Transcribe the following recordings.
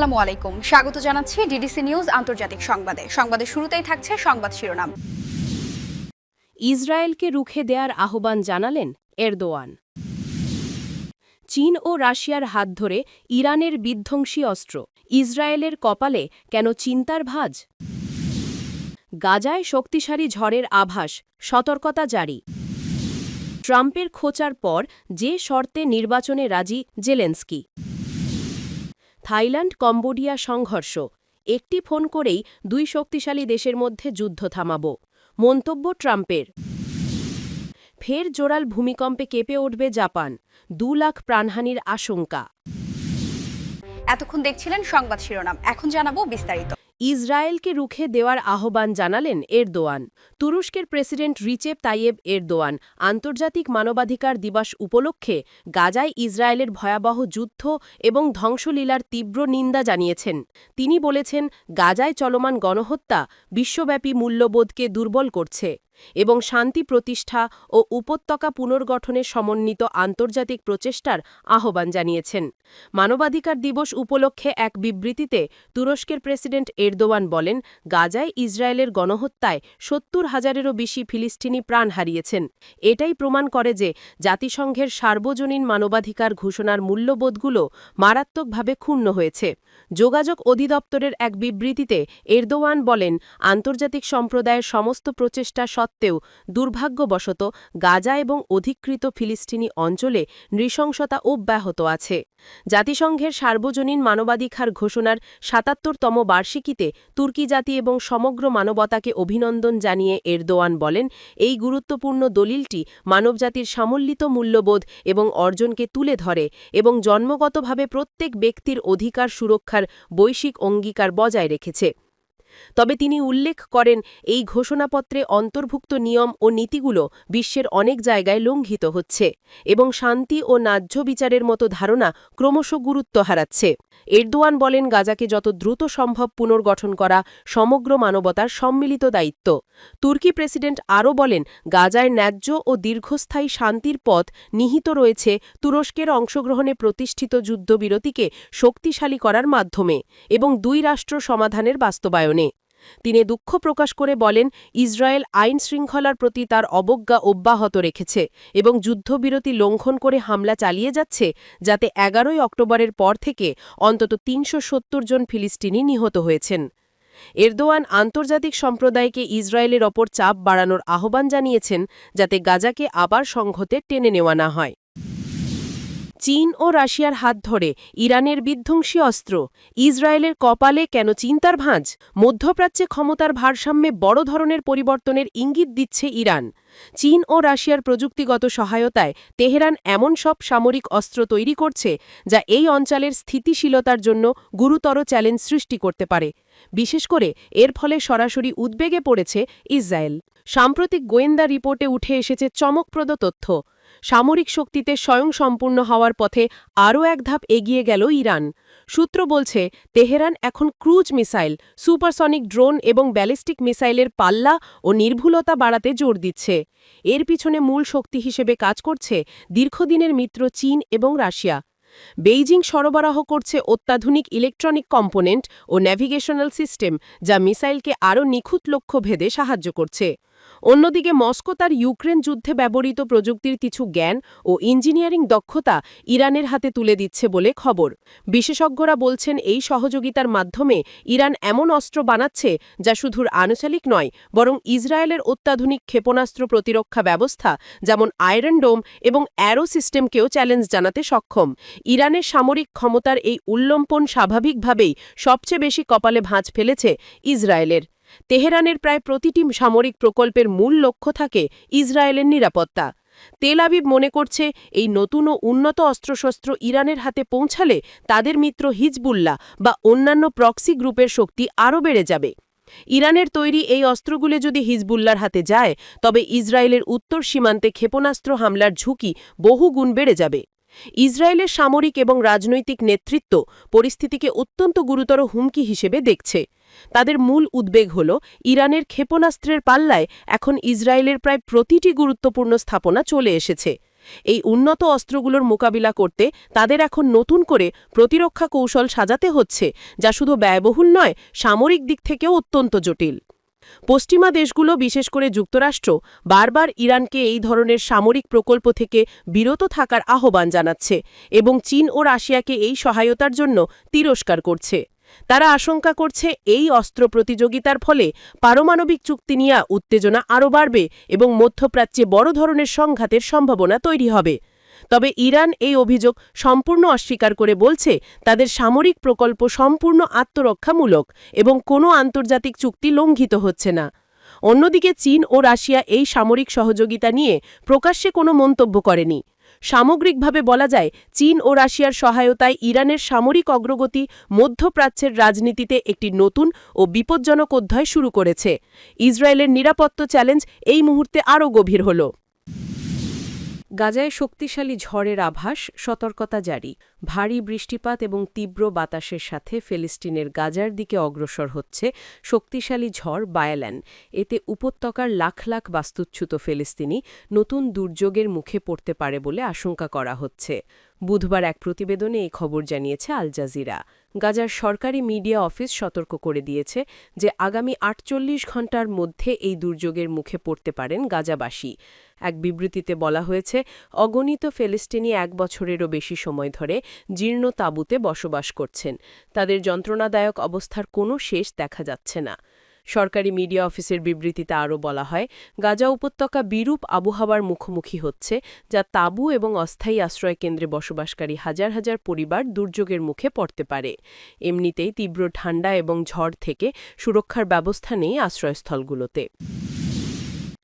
আসসালামু আলাইকুম। স্বাগত জানাচ্ছি ডিডিসি নিউজ আন্তর্জাতিক সংবাদে। সংবাদের শুরুতেই থাকছে সংবাদ শিরোনাম। ইসরায়েলকে রুখে দেয়ার আহ্বান জানালেন এরদোয়ান। চীন ও রাশিয়ার হাত ধরে ইরানের বিধ্বংসী অস্ত্র। ইসরায়েলের কপালে কেন চিন্তার ভাজ? গাজায় শক্তিশালী ঝড়ের আভাস, সতর্কতা জারি। ট্রাম্পের খোঁচার পর যে শর্তে নির্বাচনে রাজি জেলেন্সকি। থাইল্যান্ড কম্বোডিয়া সংঘর্ষ। একটি ফোন করেই দুই শক্তিশালী দেশের মধ্যে যুদ্ধ থামাব, মন্তব্য ট্রাম্পের। ফের জোরাল ভূমিকম্পে কেঁপে উঠবে জাপান, দু লাখ প্রাণহানির আশঙ্কা। এতক্ষণ দেখছিলেন সংবাদ শিরোনাম, এখন জানাব বিস্তারিত। ইসরায়েলকে রুখে দেওয়ার আহ্বান জানালেন এরদোয়ান। তুরস্কের প্রেসিডেন্ট রিচেপ তাইয়েব এরদোয়ান আন্তর্জাতিক মানবাধিকার দিবস উপলক্ষে গাজায় ইসরায়েলের ভয়াবহ যুদ্ধ এবং ধ্বংসলীলার তীব্র নিন্দা জানিয়েছেন। তিনি বলেছেন, গাজায় চলমান গণহত্যা বিশ্বব্যাপী মূল্যবোধকে দুর্বল করছে। এবং শান্তি প্রতিষ্ঠা ও উপত্যকা পুনর্গঠনে সমন্বিত আন্তর্জাতিক প্রচেষ্টার আহ্বান জানিয়েছেন। মানবাধিকার দিবস উপলক্ষে এক বিবৃতিতে তুরস্কের প্রেসিডেন্ট এরদোয়ান বলেন, গাজায় ইসরায়েলের গণহত্যায় সত্তর হাজারেরও বেশি ফিলিস্তিনি প্রাণ হারিয়েছেন। এটাই প্রমাণ করে যে জাতিসংঘের সার্বজনীন মানবাধিকার ঘোষণার মূল্যবোধগুলো মারাত্মকভাবে ক্ষুণ্ণ হয়েছে। যোগাযোগ অধিদপ্তরের এক বিবৃতিতে এরদোয়ান বলেন, আন্তর্জাতিক সম্প্রদায়ের সমস্ত প্রচেষ্টা সত্ত্বেও দুর্ভাগ্যবশত গাজা এবং অধিকৃত ফিলিস্তিনি অঞ্চলে নৃশংসতা অব্যাহত আছে। জাতিসংঘের সার্বজনীন মানবাধিকার ঘোষণার সাতাত্তরতম বার্ষিকীতে তুর্কি জাতি এবং সমগ্র মানবতাকে অভিনন্দন জানিয়ে এরদোয়ান বলেন, এই গুরুত্বপূর্ণ দলিলটি মানবজাতির সামল্লিত মূল্যবোধ এবং অর্জনকে তুলে ধরে এবং জন্মগতভাবে প্রত্যেক ব্যক্তির অধিকার সুরক্ষার বৈশ্বিক অঙ্গীকার বজায় রেখেছে। তবে তিনি উল্লেখ করেন, এই ঘোষণাপত্রে অন্তর্ভুক্ত নিয়ম ও নীতিগুলো বিশ্বের অনেক জায়গায় লঙ্ঘিত হচ্ছে এবং শান্তি ও ন্যায্য বিচারের মতো ধারণা ক্রমশ গুরুত্ব হারাচ্ছে। এরদোয়ান বলেন, গাজাকে যত দ্রুত সম্ভব পুনর্গঠন করা সমগ্র মানবতার সম্মিলিত দায়িত্ব। তুর্কি প্রেসিডেন্ট আরও বলেন, গাজায় ন্যায্য ও দীর্ঘস্থায়ী শান্তির পথ নিহিত রয়েছে তুরস্কের অংশগ্রহণে প্রতিষ্ঠিত যুদ্ধবিরতিকে শক্তিশালী করার মাধ্যমে এবং দুই রাষ্ট্র সমাধানের বাস্তবায়নে। তিনি দুঃখ প্রকাশ করে বলেন, ইসরায়েল আইন শৃঙ্খলার প্রতি তার অবজ্ঞা অব্যাহত রেখেছে এবং যুদ্ধবিরতি লঙ্ঘন করে হামলা চালিয়ে যাচ্ছে যাতে এগারোই অক্টোবরের পর থেকে অন্তত তিনশো সত্তর জন ফিলিস্তিনি নিহত হয়েছেন। এরদোয়ান আন্তর্জাতিক সম্প্রদায়কে ইসরায়েলের ওপর চাপ বাড়ানোর আহ্বান জানিয়েছেন যাতে গাজাকে আবার সংঘতে টেনে নেওয়া না হয়। চীন ও রাশিয়ার হাত ধরে ইরানের বিধ্বংসী অস্ত্র। ইসরায়েলের কপালে কেন চিন্তার ভাঁজ? মধ্যপ্রাচ্যে ক্ষমতার ভারসাম্যে বড় ধরনের পরিবর্তনের ইঙ্গিত দিচ্ছে ইরান। চীন ও রাশিয়ার প্রযুক্তিগত সহায়তায় তেহরান এমন সব সামরিক অস্ত্র তৈরি করছে, যা এই অঞ্চলের স্থিতিশীলতার জন্য গুরুতর চ্যালেঞ্জ সৃষ্টি করতে পারে। বিশেষ করে এর ফলে সরাসরি উদ্বেগে পড়েছে ইসরায়েল। সাম্প্রতিক গোয়েন্দা রিপোর্টে উঠে এসেছে চমকপ্রদ তথ্য। সামরিক শক্তিতে স্বয়ংসম্পূর্ণ হওয়ার পথে আরও এক ধাপ এগিয়ে গেল ইরান। সূত্র বলছে, তেহরান এখন ক্রুজ মিসাইল, সুপারসনিক ড্রোন এবং ব্যালিস্টিক মিসাইলের পাল্লা ও নির্ভুলতা বাড়াতে জোর দিচ্ছে। এর পিছনে মূল শক্তি হিসেবে কাজ করছে দীর্ঘদিনের মিত্র চীন এবং রাশিয়া। বেইজিং সরবরাহ করছে অত্যাধুনিক ইলেকট্রনিক কম্পোনেন্ট ও ন্যাভিগেশনাল সিস্টেম, যা মিসাইলকে আরও নিখুঁত লক্ষ্য ভেদে সাহায্য করছে। অন্যদিকে মস্কো তার ইউক্রেন যুদ্ধে ব্যবহৃত প্রযুক্তির কিছু জ্ঞান ও ইঞ্জিনিয়ারিং দক্ষতা ইরানের হাতে তুলে দিচ্ছে বলে খবর। বিশেষজ্ঞরা বলছেন এই সহযোগিতার মাধ্যমে ইরান এমন অস্ত্র বানাচ্ছে যা শুধু আনুষ্ঠানিক নয়, বরং ইসরায়েলের অত্যাধুনিক ক্ষেপণাস্ত্র প্রতিরক্ষা ব্যবস্থা যেমন আয়রন ডোম এবং অ্যারো সিস্টেমকেও চ্যালেঞ্জ জানাতে সক্ষম। ইরানের সামরিক ক্ষমতার এই উল্লম্পন স্বাভাবিকভাবেই সবচেয়ে বেশি কপালে ভাঁজ ফেলেছে ইসরায়েলের। তেহরানের প্রায় প্রতিটি সামরিক প্রকল্পের মূল লক্ষ্য থাকে ইসরায়েলের নিরাপত্তা। তেল আবিব মনে করছে এই নতুন ও উন্নত অস্ত্রশস্ত্র ইরানের হাতে পৌঁছালে তাদের মিত্র হিজবুল্লাহ বা অন্যান্য প্রক্সি গ্রুপের শক্তি আরও বেড়ে যাবে। ইরানের তৈরি এই অস্ত্রগুলো যদি হিজবুল্লার হাতে যায়, তবে ইসরায়েলের উত্তর সীমান্তে ক্ষেপণাস্ত্র হামলার ঝুঁকি বহু গুণ বেড়ে যাবে। ইসরায়েলের সামরিক এবং রাজনৈতিক নেতৃত্ব পরিস্থিতিকে অত্যন্ত গুরুতর হুমকি হিসেবে দেখছে। তাদের মূল উদ্বেগ হল, ইরানের ক্ষেপণাস্ত্রের পাল্লায় এখন ইসরায়েলের প্রায় প্রতিটি গুরুত্বপূর্ণ স্থাপনা চলে এসেছে। এই উন্নত অস্ত্রগুলোর মোকাবিলা করতে তাদের এখন নতুন করে প্রতিরক্ষা কৌশল সাজাতে হচ্ছে, যা শুধু ব্যয়বহুল নয়, সামরিক দিক থেকেও অত্যন্ত জটিল। পশ্চিমা দেশগুলো, বিশেষ করে যুক্তরাষ্ট্র, বারবার ইরানকে এই ধরনের সামরিক প্রকল্প থেকে বিরত থাকার আহ্বান জানাচ্ছে এবং চীন ও রাশিয়াকে এই সহায়তার জন্য তিরস্কার করছে। তারা আশঙ্কা করছে এই অস্ত্র প্রতিযোগিতার ফলে পারমাণবিক চুক্তি নিয়ে উত্তেজনা আরও বাড়বে এবং মধ্যপ্রাচ্যে বড় ধরনের সংঘাতের সম্ভাবনা তৈরি হবে। তবে ইরান এই অভিযোগ সম্পূর্ণ অস্বীকার করে বলছে তাদের সামরিক প্রকল্প সম্পূর্ণ আত্মরক্ষামূলক এবং কোনো আন্তর্জাতিক চুক্তি লঙ্ঘিত হচ্ছে না। অন্যদিকে চীন ও রাশিয়া এই সামরিক সহযোগিতা নিয়ে প্রকাশ্যে কোনো মন্তব্য করেনি। সামগ্রিকভাবে বলা যায়, চীন ও রাশিয়ার সহায়তায় ইরানের সামরিক অগ্রগতি মধ্যপ্রাচ্যের রাজনীতিতে একটি নতুন ও বিপজ্জনক অধ্যায় শুরু করেছে। ইসরায়েলের নিরাপত্তা চ্যালেঞ্জ এই মুহূর্তে আরও গভীর হল। গাজায় শক্তিশালী ঝড়ের আভাস, সতর্কতা জারি, ভারী বৃষ্টিপাত এবং তীব্র বাতাসের সাথে ফিলিস্তিনের গাজার দিকে অগ্রসর হচ্ছে শক্তিশালী ঝড় বায়াল্যান এতে উপত্যকার লাখ লাখ বাস্তুচ্যুত ফিলিস্তিনি নতুন দুর্যোগের মুখে পড়তে পারে বলে আশঙ্কা করা হচ্ছে। বুধবার এক প্রতিবেদনে এই খবর জানিয়েছে আল জাজিরা। গাজার সরকারি মিডিয়া অফিস সতর্ক করে দিয়েছে যে আগামী আটচল্লিশ ঘণ্টার মধ্যে এই দুর্যোগের মুখে পড়তে পারেন গাজাবাসী। এক বিবৃতিতে বলা হয়েছে, অগণিত ফেলিস্তিনি এক বছরেরও বেশি সময় ধরে জীর্ণ তাঁবুতে বসবাস করছেন। তাদের যন্ত্রণাদায়ক অবস্থার কোনো শেষ দেখা যাচ্ছে না। সরকারি মিডিয়া অফিসের বিবৃতিতে আরও বলা হয়, গাজা উপত্যকা বিরূপ আবহাওয়ার মুখোমুখি হচ্ছে, যা তাঁবু এবং অস্থায়ী আশ্রয়কেন্দ্রে বসবাসকারী হাজার হাজার পরিবার দুর্যোগের মুখে পড়তে পারে। এমনিতেই তীব্র ঠান্ডা এবং ঝড় থেকে সুরক্ষার ব্যবস্থা নেই আশ্রয়স্থলগুলোতে।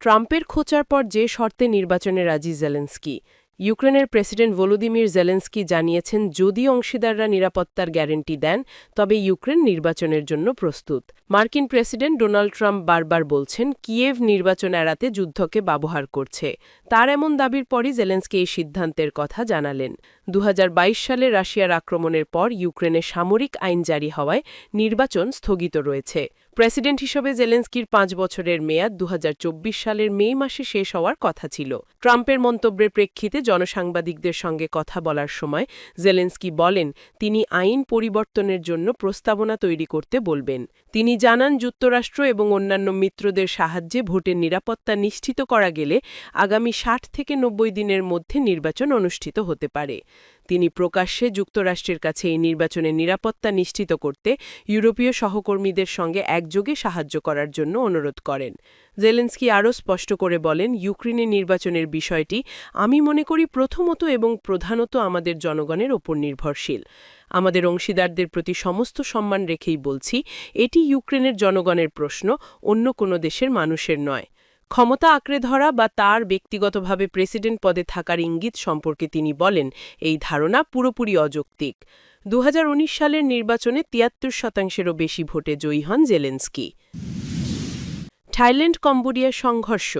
ট্রাম্পের খোঁচার পর যে শর্তে নির্বাচনে রাজি জেলেন্সকি ইউক্রেনের প্রেসিডেন্ট ভলোদিমির জেলেন্সকি জানিয়েছেন যদি অংশীদাররা নিরাপত্তার গ্যারেন্টি দেন, তবে ইউক্রেন নির্বাচনের জন্য প্রস্তুত। মার্কিন প্রেসিডেন্ট ডোনাল্ড ট্রাম্প বারবার বলছেন, কিয়েভ নির্বাচন এড়াতে যুদ্ধকে ব্যবহার করছে। তার এমন দাবির পরই জেলেন্সকি এই সিদ্ধান্তের কথা জানালেন। দু হাজার বাইশ সালে রাশিয়ার আক্রমণের পর ইউক্রেনে সামরিক আইন জারি হওয়ায় নির্বাচন স্থগিত রয়েছে। প্রেসিডেন্ট হিসেবে জেলেন্সকির পাঁচ বছরের মেয়াদ দু হাজার চব্বিশ সালের মে মাসে শেষ হওয়ার কথা ছিল। ট্রাম্পের মন্তব্যের প্রেক্ষিতে জনসাংবাদিকদের সঙ্গে কথা বলার সময় জেলেন্সকি বলেন, তিনি আইন পরিবর্তনের জন্য প্রস্তাবনা তৈরি করতে বলবেন। তিনি জানান, যুক্তরাষ্ট্র এবং অন্যান্য মিত্রদের সাহায্যে ভোটের নিরাপত্তা নিশ্চিত করা গেলে আগামী ষাট থেকে নব্বই দিনের মধ্যে নির্বাচন অনুষ্ঠিত হতে পারে। তিনি প্রকাশ্যে যুক্তরাষ্ট্রের কাছে এই নির্বাচনের নিরাপত্তা নিশ্চিত করতে ইউরোপীয় সহকর্মীদের সঙ্গে একযোগে সাহায্য করার জন্য অনুরোধ করেন। জেলেন্সকি আরও স্পষ্ট করে বলেন ইউক্রেনের নির্বাচনের বিষয়টি আমি মনে করি প্রথমত এবং প্রধানত আমাদের জনগণের ওপর নির্ভরশীল। আমাদের অংশীদারদের প্রতি সমস্ত সম্মান রেখেই বলছি, এটি ইউক্রেনের জনগণের প্রশ্ন, অন্য কোনো দেশের মানুষের নয়। ক্ষমতা আঁকড়ে ধরা বা তার ব্যক্তিগতভাবে প্রেসিডেন্ট পদে থাকার ইঙ্গিত সম্পর্কে তিনি বলেন, এই ধারণা পুরোপুরি অযৌক্তিক। দু হাজার উনিশ সালের নির্বাচনে তিয়াত্তর শতাংশেরও বেশি ভোটে জয়ী হন জেলেন্সকি। থাইল্যান্ড কম্বোডিয়া সংঘর্ষ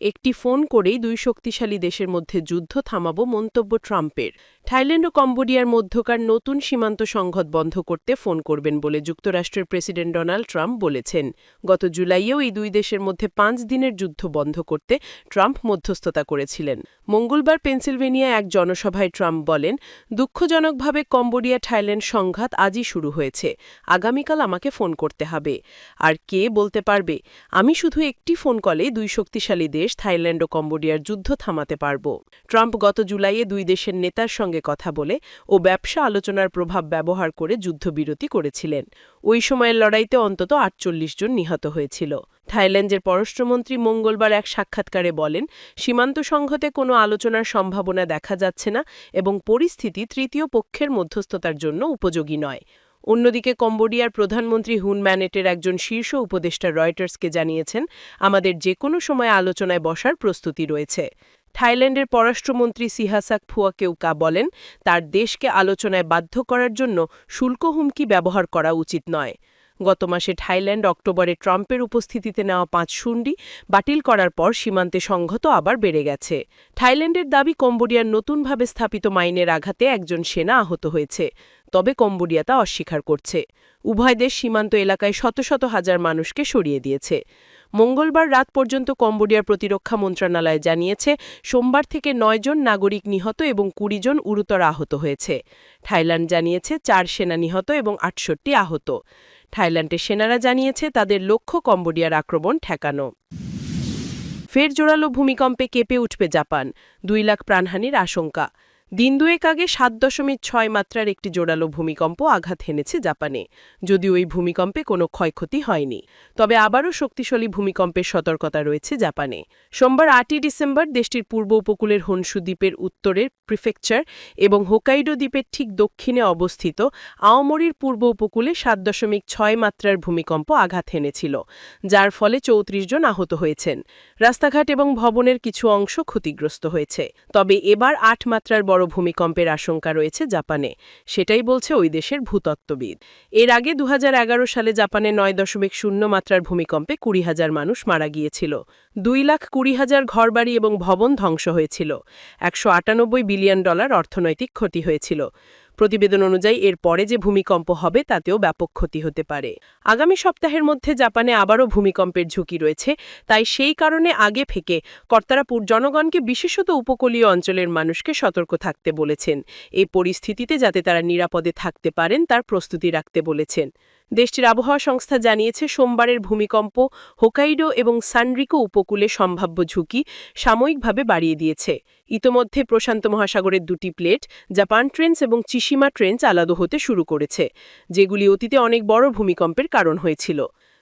একটি ফোন করেই দুই শক্তিশালী দেশের মধ্যে যুদ্ধ থামাবো মন্তব্য ট্রাম্পের। থাইল্যান্ড ও কম্বোডিয়ার মধ্যকার নতুন সীমান্ত সংঘাত বন্ধ করতে ফোন করবেন বলে যুক্তরাষ্ট্রের প্রেসিডেন্ট ডোনাল্ড ট্রাম্প বলেছেন। গত জুলাইয়েও এই দুই দেশের মধ্যে পাঁচ দিনের যুদ্ধ বন্ধ করতে ট্রাম্প মধ্যস্থতা করেছিলেন। মঙ্গলবার পেনসিলভেনিয়া এক জনসভায় ট্রাম্প বলেন, দুঃখজনকভাবে কম্বোডিয়া থাইল্যান্ড সংঘাত আজই শুরু হয়েছে। আগামীকাল আমাকে ফোন করতে হবে। আর কে বলতে পারবে? আমি শুধু একটি ফোন কলে দুই শক্তিশালী দেশ থাইল্যান্ড ও কম্বোডিয়ার যুদ্ধ থামাতে পারব। ট্রাম্প গত জুলাইয়ে দুই দেশের নেতার সঙ্গে কথা বলে ও ব্যবসা আলোচনার প্রভাব ব্যবহার করে যুদ্ধবিরতি করেছিলেন। ওই সময়ের লড়াইতে অন্তত আটচল্লিশ জন নিহত হয়েছিল। থাইল্যান্ডের পররাষ্ট্রমন্ত্রী মঙ্গলবার এক সাক্ষাৎকারে বলেন, সীমান্ত সংঘতে কোনো আলোচনার সম্ভাবনা দেখা যাচ্ছে না এবং পরিস্থিতি তৃতীয় পক্ষের মধ্যস্থতার জন্য উপযোগী নয়। অন্যদিকে কম্বোডিয়ার প্রধানমন্ত্রী হুন ম্যানেটের একজন শীর্ষ উপদেষ্টা রয়টার্সকে জানিয়েছেন, আমাদের যে কোনো সময় আলোচনায় বসার প্রস্তুতি রয়েছে। থাইল্যান্ডের পররাষ্ট্রমন্ত্রী সিহাসাক ফুয়াকেউকা বলেন, তার দেশকে আলোচনায় বাধ্য করার জন্য শুল্ক হুমকি ব্যবহার করা উচিত নয়। গত মাসে থাইল্যান্ড, অক্টোবরে ট্রাম্পের উপস্থিতিতে নেওয়া পাঁচ শুন্ডি বাতিল করার পর সীমান্তে সংহত আবার বেড়ে গেছে। থাইল্যান্ডের দাবি, কম্বোডিয়ার নতুনভাবে স্থাপিত মাইনের আঘাতে একজন সেনা আহত হয়েছে। তবে কম্বোডিয়া তা অস্বীকার করছে। উভয় দেশ সীমান্ত এলাকায় শত শত হাজার মানুষকে সরিয়ে দিয়েছে। মঙ্গলবার রাত পর্যন্ত কম্বোডিয়ার প্রতিরক্ষা মন্ত্রণালয় জানিয়েছে, সোমবার থেকে নয় জন নাগরিক নিহত এবং কুড়ি জন গুরুতর আহত হয়েছে। থাইল্যান্ড জানিয়েছে, চার সেনা নিহত এবং আটষট্টি আহত। থাইল্যান্ডের সেনারা জানিয়েছে, তাদের লক্ষ্য কম্বোডিয়ার আক্রমণ ঠেকানো। ফের জোরালো ভূমিকম্পে কেঁপে উঠবে জাপান। দুই লাখ প্রাণহানির আশঙ্কা। দিন দুয়েক আগে সাত দশমিক ছয় মাত্রার একটি জোরালো ভূমিকম্প আঘাত হেনেছে জাপানে, যদিও এই ভূমিকম্পে কোনো ক্ষয়ক্ষতি হয়নি। তবে আবারও শক্তিশালী ভূমিকম্পের সতর্কতা রয়েছে জাপানে। সোমবার আটই ডিসেম্বর দেশটির পূর্ব উপকূলের হনসু দ্বীপের উত্তরের প্রিফেকচার এবং হোকাইডো দ্বীপের ঠিক দক্ষিণে অবস্থিত আওমরির পূর্ব উপকূলে সাত দশমিক ছয় মাত্রার ভূমিকম্প আঘাত হেনেছিল, যার ফলে চৌত্রিশ জন আহত হয়েছেন। রাস্তাঘাট এবং ভবনের কিছু অংশ ক্ষতিগ্রস্ত হয়েছে, তবে এবার আট মাত্রার বড় ভূমিকম্পের আশঙ্কা রয়েছে জাপানে। সেটাই বলছে ওই দেশের ভূতত্ত্ববিদ। এর আগে দু হাজার এগারো সালে জাপানে নয় দশমিক শূন্য মাত্রার ভূমিকম্পে কুড়ি হাজার মানুষ মারা গিয়েছিল। দুই লাখ কুড়ি হাজার ঘরবাড়ি এবং ভবন ধ্বংস হয়েছিল। একশো আটানব্বই বিলিয়ন ডলার অর্থনৈতিক ক্ষতি হয়েছিল। প্রতিবেদন অনুযায়ী এর পরে যে ভূমিকম্প হবে তাতেও ব্যাপক ক্ষতি হতে পারে। আগামী সপ্তাহের মধ্যে জাপানে আবারও ভূমিকম্পের ঝুঁকি রয়েছে, তাই সেই কারণে আগে থেকে কর্তারাপুর জনগণকে, বিশেষত উপকূলীয় অঞ্চলের মানুষকে সতর্ক থাকতে বলেছেন। এই পরিস্থিতিতে যাতে তারা নিরাপদে থাকতে পারেন, তার প্রস্তুতি রাখতে বলেছেন। দেশটির আবহাওয়া সংস্থা জানিয়েছে, সোমবারের ভূমিকম্প হোকাইডো এবং সানরিকো উপকূলে সম্ভাব্য ঝুঁকি সাময়িকভাবে বাড়িয়ে দিয়েছে। ইতোমধ্যে প্রশান্ত মহাসাগরের দুটি প্লেট, জাপান ট্রেন্স এবং চিশিমা ট্রেন্স আলাদা হতে শুরু করেছে, যেগুলি অতীতে অনেক বড় ভূমিকম্পের কারণ হয়েছিল।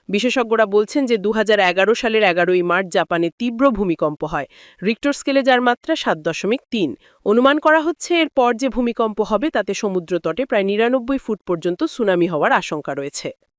বিশেষজ্ঞরা বলছেন যে দু হাজার এগারো সালের এগারোই মার্চ জাপানে তীব্র ভূমিকম্প হয়। রিক্টর স্কেলে যার মাত্রা সাত দশমিক তিন। অনুমান করা হচ্ছে এরপর যে ভূমিকম্প হবে তাতে সমুদ্রতটে প্রায় নিরানব্বই ফুট পর্যন্ত সুনামি হওয়ার আশঙ্কা রয়েছে।